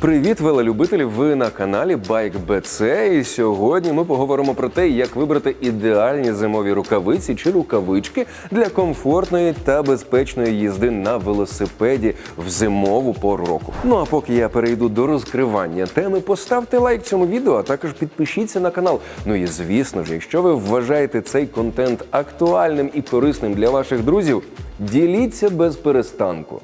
Привіт, велолюбителі! Ви на каналі Bike BC. І сьогодні ми поговоримо про те, як вибрати ідеальні зимові рукавиці чи рукавички для комфортної та безпечної їзди на велосипеді в зимову пору року. Ну а поки я перейду до розкривання теми, поставте лайк цьому відео, а також підпишіться на канал. Ну і звісно ж, якщо ви вважаєте цей контент актуальним і корисним для ваших друзів, діліться без перестанку.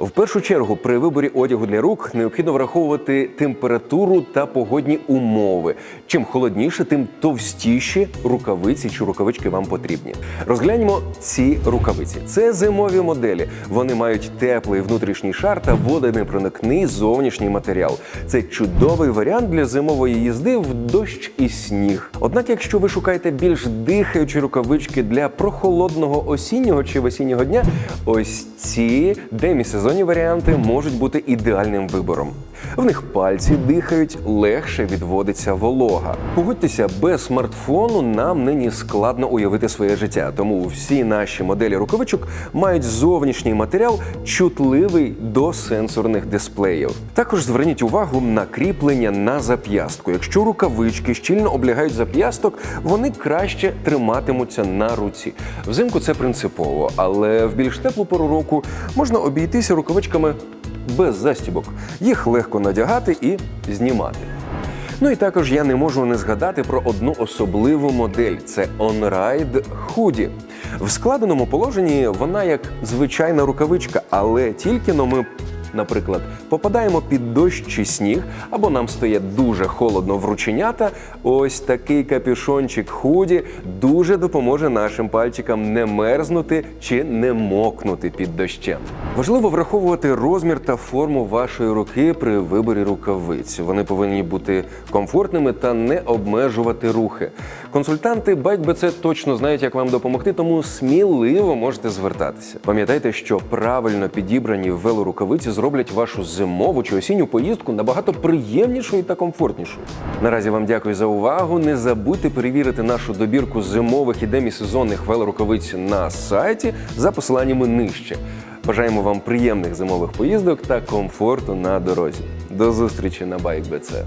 В першу чергу при виборі одягу для рук необхідно враховувати температуру та погодні умови. Чим холодніше, тим товстіші рукавиці чи рукавички вам потрібні. Розгляньмо ці рукавиці. Це зимові моделі. Вони мають теплий внутрішній шар та водонепроникний зовнішній матеріал. Це чудовий варіант для зимової їзди в дощ і сніг. Однак, якщо ви шукаєте більш дихаючі рукавички для прохолодного осіннього чи весіннього дня, ось ці демісезонні варіанти можуть бути ідеальним вибором. В них пальці дихають, легше відводиться волога. Погодьтеся, без смартфону нам нині складно уявити своє життя, тому всі наші моделі рукавичок мають зовнішній матеріал, чутливий до сенсорних дисплеїв. Також зверніть увагу на кріплення на зап'ястку. Якщо рукавички щільно облягають зап'ясток, вони краще триматимуться на руці. Взимку це принципово, але в більш теплу пору року можна обійтися рукавичками без застібок. Їх легко надягати і знімати. Ну і також я не можу не згадати про одну особливу модель це OnRide Hoodie. В складеному положенні вона як звичайна рукавичка, але тільки но ми. Наприклад, попадаємо під дощ чи сніг, або нам стає дуже холодно в рученята. Ось такий капюшончик худі дуже допоможе нашим пальчикам не мерзнути чи не мокнути під дощем. Важливо враховувати розмір та форму вашої руки при виборі рукавиць. Вони повинні бути комфортними та не обмежувати рухи. Консультанти BikeBC точно знають, як вам допомогти, тому сміливо можете звертатися. Пам'ятайте, що правильно підібрані велорукавиці зроблять вашу зимову чи осінню поїздку набагато приємнішою та комфортнішою. Наразі вам дякую за увагу. Не забудьте перевірити нашу добірку зимових і демісезонних велорукавиць на сайті за посиланнями нижче. Бажаємо вам приємних зимових поїздок та комфорту на дорозі. До зустрічі на BikeBC.